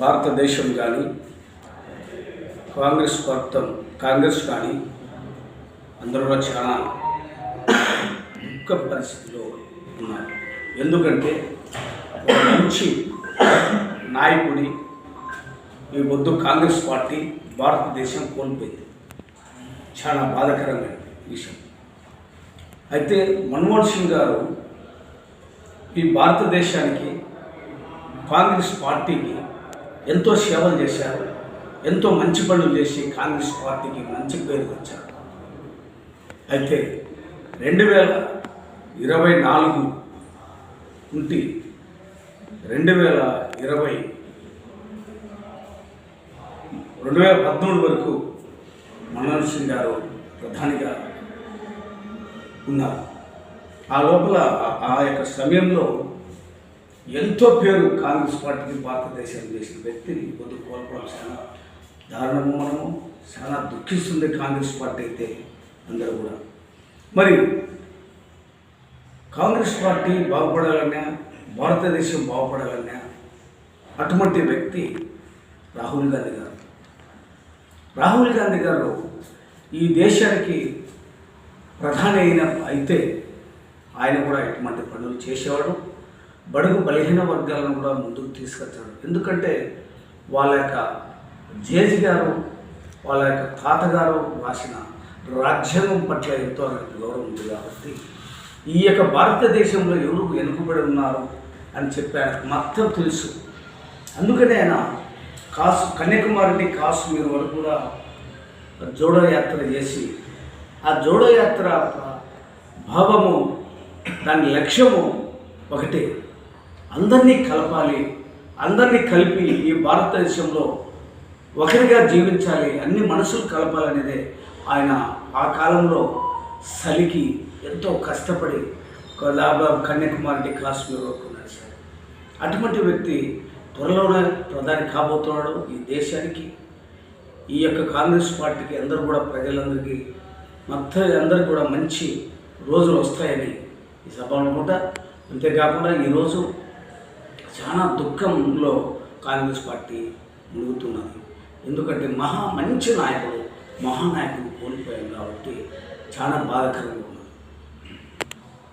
భారతదేశం కానీ కాంగ్రెస్ మొత్తం కాంగ్రెస్ కానీ అందరూ చాలా దుఃఖ పరిస్థితిలో ఉన్నారు. ఎందుకంటే ఒక మంచి నాయకుడి ఈ వద్దు కాంగ్రెస్ పార్టీ భారతదేశం కోల్పోయింది. చాలా బాధాకరమైన విషయం. అయితే మన్మోహన్ సింగ్ గారు ఈ భారతదేశానికి కాంగ్రెస్ పార్టీకి ఎంతో సేవలు చేశారు. ఎంతో మంచి పనులు చేసి కాంగ్రెస్ పార్టీకి మంచి పేరు వచ్చారు అయితే రెండు వేల ఇరవై నాలుగు నుండి రెండు వేల ఇరవై రెండు వేల పద్మూడు వరకు మన్మోహన్ సింగ్ గారు ప్రధానిగా ఉన్నారు. ఆ లోపల ఆ యొక్క సమయంలో ఎంతో పేరు కాంగ్రెస్ పార్టీకి భారతదేశం చేసిన వ్యక్తిని పొద్దు కోల్పోవడం చాలా దారుణము మనము చాలా దుఃఖిస్తుంది కాంగ్రెస్ పార్టీ అయితే అందరూ కూడా. మరి కాంగ్రెస్ పార్టీ బాగుపడాలన్నా భారతదేశం బాగుపడాలన్నా అటువంటి వ్యక్తి రాహుల్ గాంధీ గారు. రాహుల్ గాంధీ గారు ఈ దేశానికి ప్రధాని అయిన అయితే ఆయన కూడా ఇటువంటి పనులు చేసేవాడు. బడుగు బలహీన వర్గాలను కూడా ముందుకు తీసుకొచ్చాడు ఎందుకంటే వాళ్ళ యొక్క జేజి గారు వాళ్ళ యొక్క తాతగారు రాసిన రాజ్యాంగం పట్ల ఎంతో ఆయనకు గౌరవం ఉంది కాబట్టి ఈ యొక్క భారతదేశంలో ఎవరు వెనుకబడి ఉన్నారు అని చెప్పి ఆయనకు మొత్తం తెలుసు. అందుకనే ఆయన కాసు కన్యాకుమారి కాశ్మీర్ వరకు కూడా జోడో యాత్ర చేసి ఆ జోడో యాత్ర భావము దాని లక్ష్యము ఒకటే. అందరినీ కలపాలి అందరినీ కలిపి ఈ భారతదేశంలో ఒకరిగా జీవించాలి అన్ని మనసులు కలపాలనేదే ఆయన ఆ కాలంలో సలికి ఎంతో కష్టపడి కన్యాకుమారి కాశ్మీర్ వరకు నడిచాడు అటువంటి వ్యక్తి త్వరలోనే ప్రధాని కాబోతున్నాడు ఈ దేశానికి. ఈ యొక్క కాంగ్రెస్ పార్టీకి అందరూ కూడా ప్రజలందరికీ మొత్తం అందరూ కూడా మంచి రోజులు వస్తాయని ఈ సభ అనుకుంటా. అంతేకాకుండా ఈరోజు చాలా దుఃఖంలో కాంగ్రెస్ పార్టీ మునుగుతున్నది. ఎందుకంటే మహా మంచి నాయకుడు మహానాయకుడు కోల్పోయాం కాబట్టి చాలా బాధాకరంగా ఉన్నది